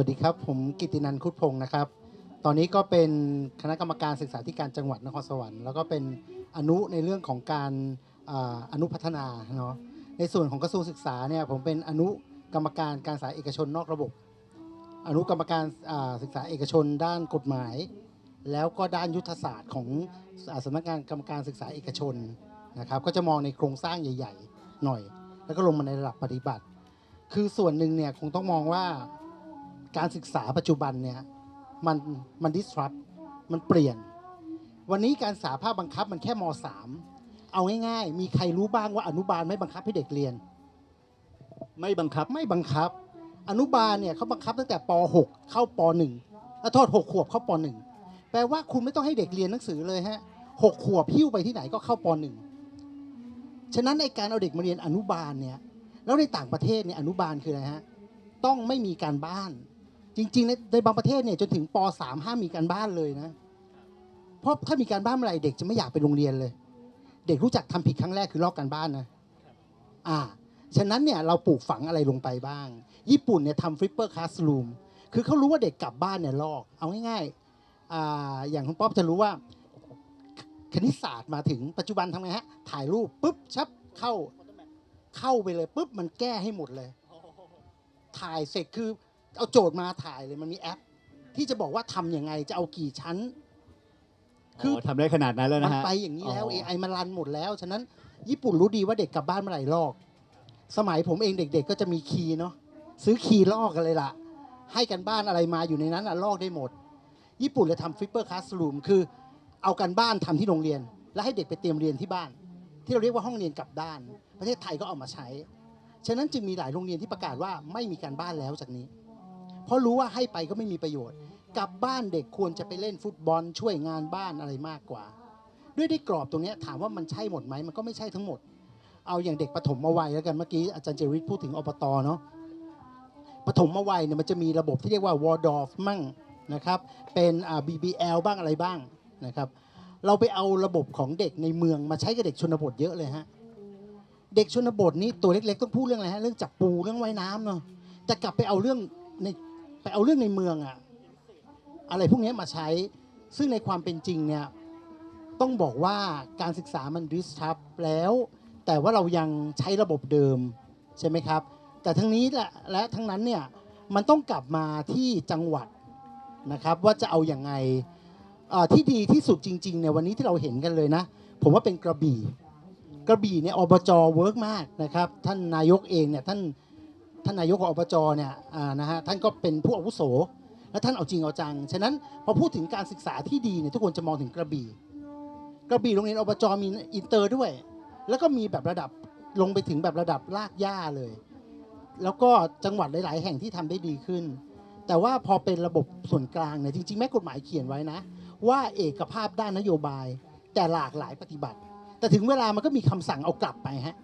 วัสดีครับ ผมกิตินันท์คุดพงศ์นะครับ ตอนนี้ก็เป็นคณะกรรมการศึกษาธิการจังหวัดนครสวรรค์แล้วก็เป็นอนุในเรื่องของการอนุพัฒนาเนาะในส่วนของกระทรวงศึกษาเนี่ยผมเป็นอนุกรรมการการศึกษาเอกชนนอกระบบ อนุกรรมการศึกษาเอกชนด้านกฎหมาย แล้วก็ด้านยุทธศาสตร์ของอ่าสำนักงานกรรมการศึกษาเอกชนนะครับ ก็จะมองในโครงสร้างใหญ่ ๆ หน่อย แล้วก็ลงมาในระดับปฏิบัติ คือส่วนหนึ่งเนี่ยคงต้องมองว่า การศึกษาปัจจุบันเนี่ยมันมัน disrupt มันเปลี่ยน วันนี้การศึกษาภาคบังคับมันแค่ม .3 เอาง่ายๆ มีใครรู้บ้างว่าอนุบาลไม่บังคับให้เด็กเรียน ไม่บังคับไม่บังคับ อนุบาลเนี่ยเขาบังคับตั้งแต่ป .6 เข้าป .1 แล้วโทษ 6 ขวบเข้าป .1 แปลว่าคุณไม่ต้องให้เด็กเรียนหนังสือเลยฮะหกขวบพิ้วไปที่ไหนก็เข้าป .1 ฉะนั้นในการเอาเด็กมาเรียนอนุบาลเนี่ยแล้วในต่างประเทศเนี่ยอนุบาลคืออะไรฮะต้องไม่มีการบ้าน จริงๆในในบางประเทศเนี่ยจนถึงป .3 ห้ามมีการบ้านเลยนะ เพราะถ้ามีการบ้านเมื่อไหร่เด็กจะไม่อยากไปโรงเรียนเลย เด็กรู้จักทำผิดครั้งแรกคือลอกการบ้านนะอ่าฉะนั้นเนี่ยเราปลูกฝังอะไรลงไปบ้าง ญี่ปุ่นเนี่ยทำฟลิปเปอร์คลาสรูมคือเขารู้ว่าเด็กกลับบ้านเนี่ยลอก เอาง่ายๆอ่าอย่างคุณป๊อปจะรู้ว่าคณิตศาสตร์มาถึงปัจจุบันทำไงฮะ ถ่ายรูปปุ๊บชับเข้าเข้าไปเลยปุ๊บมันแก้ให้หมดเลย ถ่ายเสร็จคือ เอาโจทย์มาถ่ายเลยมันมีแอป ที่จะบอกว่าทำยังไงจะเอากี่ชั้นคืออ ทำได้ขนาดนั้นแล้วมันะนฮะ ไปอย่างนี้แล้ว อ๋อ AI มันรันหมดแล้ว ฉะนั้นญี่ปุ่นรู้ดีว่าเด็กกลับบ้านเมื่อไหร่ลอก สมัยผมเองเด็ก ๆ ก็จะมีคีย์เนาะซื้อคีย์ลอกกันเลยล่ะ ให้กันบ้านอะไรมาอยู่ในนั้นอะลอกได้หมด ญี่ปุ่นเลยทำฟลิปเปอร์คลาสรูมคือเอากันบ้านทำที่โรงเรียน แล้วให้เด็กไปเตรียมเรียนที่บ้าน ที่เราเรียกว่าห้องเรียนกลับด้าน ประเทศไทยก็เอามาใช้ ฉะนั้นจึงมีหลายโรงเรียนที่ประกาศว่าไม่มีการบ้านแล้วจากนี้ เพราะรู้ว่าให้ไปก็ไม่มีประโยชน์ กลับบ้านเด็กควรจะไปเล่นฟุตบอลช่วยงานบ้านอะไรมากกว่า ด้วยได้กรอบตรงนี้ถามว่ามันใช่หมดไหมมันก็ไม่ใช่ทั้งหมด เอาอย่างเด็กปฐมวัยแล้วกันเมื่อกี้อาจารย์เจริญพูดถึงอบตเนาะปฐมวัยเนี่ยมันจะมีระบบที่เรียกว่าวอร์ดอฟมั่งนะครับเป็นอ่า BBL บ้างอะไรบ้างนะครับเราไปเอาระบบของเด็กในเมืองมาใช้กับเด็กชนบทเยอะเลยฮะเด็กชนบทนี่ตัวเล็กๆต้องพูดเรื่องอะไรฮะเรื่องจับปูเรื่องว่ายน้ำเนาะแต่กลับไปเอาเรื่องใน ไปเอาเรื่องในเมืองอะอะไรพวกนี้มาใช้ ซึ่งในความเป็นจริงเนี่ยต้องบอกว่าการศึกษามันดิสทับแล้ว แต่ว่าเรายังใช้ระบบเดิมใช่ไหมครับ แต่ทั้งนี้และและทั้งนั้นเนี่ยมันต้องกลับมาที่จังหวัดนะครับว่าจะเอาอย่างไงที่ดีที่สุดจริงๆเนี่ยวันนี้ที่เราเห็นกันเลยนะ ผมว่าเป็นกระบี่ กระบี่เนี่ยอบจเวิร์กมากนะครับ ท่านนายกเองเนี่ยท่าน ท่านนายกของอบจเนี่ยนะฮะท่านก็เป็นผู้อาวุโส และท่านเอาจริงเอาจัง ฉะนั้นพอพูดถึงการศึกษาที่ดีเนี่ยทุกคนจะมองถึงกระบี่ กระบี่โรงเรียนอบจมีอินเตอร์ด้วย แล้วก็มีแบบระดับลงไปถึงแบบระดับลากย่าเลย แล้วก็จังหวัดหลาย ๆ แห่งที่ทำได้ดีขึ้น แต่ว่าพอเป็นระบบส่วนกลางเนี่ยจริง ๆ แม้กฎหมายเขียนไว้นะ ว่าเอกภาพด้านนโยบาย แต่หลากหลายปฏิบัติ แต่ถึงเวลามันก็มีคำสั่งเอากลับไปฮะ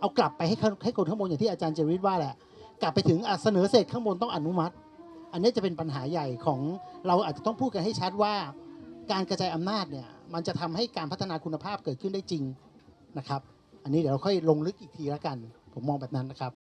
เอากลับไปให้ให้คนข้างบนอย่างที่อาจารย์เจริญว่าแหละ กลับไปถึงเสนอเสร็จข้างบนต้องอนุมัติ อันนี้จะเป็นปัญหาใหญ่ของเราอาจจะต้องพูดกันให้ชัดว่า การกระจายอำนาจเนี่ยมันจะทำให้การพัฒนาคุณภาพเกิดขึ้นได้จริงนะครับ อันนี้เดี๋ยวเราค่อยลงลึกอีกทีละกัน ผมมองแบบนั้นนะครับ